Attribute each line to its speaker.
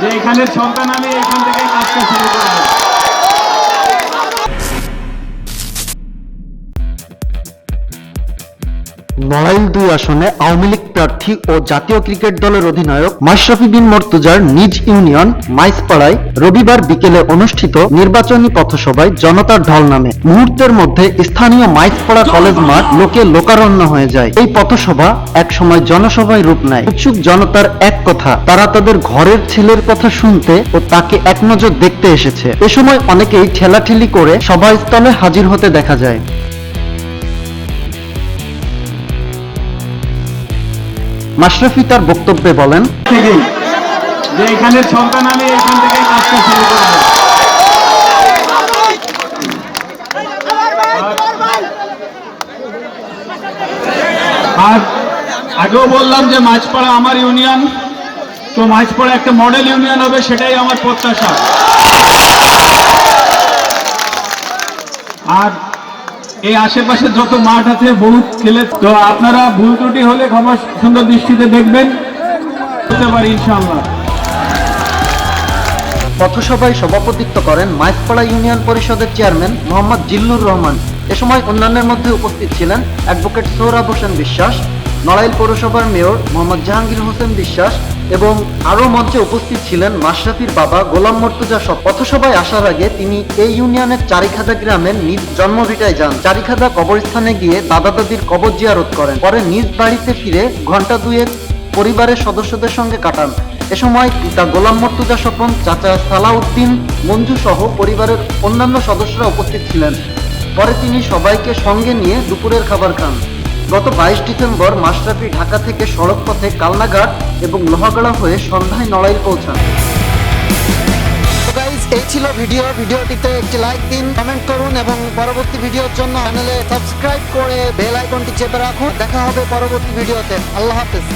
Speaker 1: যে এখানের সন্তান আমি এখান থেকে কাজটা শুরু করব।
Speaker 2: নড়াইল দুই আসনে আওয়ামী লীগ প্রার্থী ও জাতীয় ক্রিকেট দলের অধিনায়ক মাশরাফি বিন মর্তুজার নিজ ইউনিয়ন মাইসপাড়ায় রবিবার বিকেলে অনুষ্ঠিত নির্বাচনী পথসভায় জনতার ঢল নামে। মুহূর্তের মধ্যে স্থানীয় মাইসপাড়া কলেজ মাঠ লোকে লোকারণ্য হয়ে যায়। এই পথসভা এক সময় জনসভায় রূপ নেয়। উৎসুক জনতার এক কথা, তারা তাদের ঘরের ছেলের কথা শুনতে ও তাকে এক নজর দেখতে এসেছে। এ সময় অনেকেই ঠেলাঠেলি করে সভাস্থলে হাজির হতে দেখা যায়। মাশরাফি তার বক্তব্যে বলেন
Speaker 1: যে এখানের সন্তান আমি এখান আর আগেও বললাম যে মাছপাড়া আমার ইউনিয়ন, তো মাছপাড়া একটা মডেল ইউনিয়ন হবে, সেটাই আমার প্রত্যাশা। আর এই আশেপাশে যত মাঠ আছে বহুত খেলে তো আপনারা ভুল ত্রুটি হলে ক্ষমা সুন্দর দৃষ্টিতে দেখবেন। পারি
Speaker 2: পথসভায় সভাপতিত্ব করেন মাইকপাড়া ইউনিয়ন পরিষদের চেয়ারম্যান মোহাম্মদ জিল্লুর রহমান। এ সময় অন্যান্যের মধ্যে উপস্থিত ছিলেন অ্যাডভোকেট সৌরভ হোসেন বিশ্বাস নড়াইল পৌরসভার মেয়র মোহাম্মদ জাহাঙ্গীর হোসেন বিশ্বাস এবং আরও মঞ্চে উপস্থিত ছিলেন মাশরাফির বাবা গোলাম মর্তুজা সব পথসভায় আসার আগে তিনি এই ইউনিয়নের চারিখাদা গ্রামের নিজ জন্মভিটায় যান। চারিখাদা কবরস্থানে গিয়ে দাদা দাদির কবর জিয়ারত করেন। পরে নিজ বাড়িতে ফিরে ঘণ্টা দুয়েক পরিবারের সদস্যদের সঙ্গে কাটান। এ সময় পিতা গোলাম মর্তুজা স্বপন, চাচা সালাউদ্দিন মঞ্জু সহ পরিবারের অন্যান্য সদস্যরা উপস্থিত ছিলেন। পরে তিনি সবাইকে সঙ্গে নিয়ে দুপুরের খাবার খান। গত বাইশ ডিসেম্বর মাশরাফি ঢাকা থেকে সড়ক পথে কালনাঘাট এবং লোহাগড়া হয়ে সন্ধ্যায় নড়াইল পৌঁছান। এই ছিল ভিডিও ভিডিওটিতে একটি লাইক দিন কমেন্ট করুন এবং পরবর্তী ভিডিওর জন্য চ্যানেলে সাবস্ক্রাইব করে বেল আইকনটি চেপে রাখুন। দেখা হবে পরবর্তী ভিডিওতে আল্লাহ হাফেজ।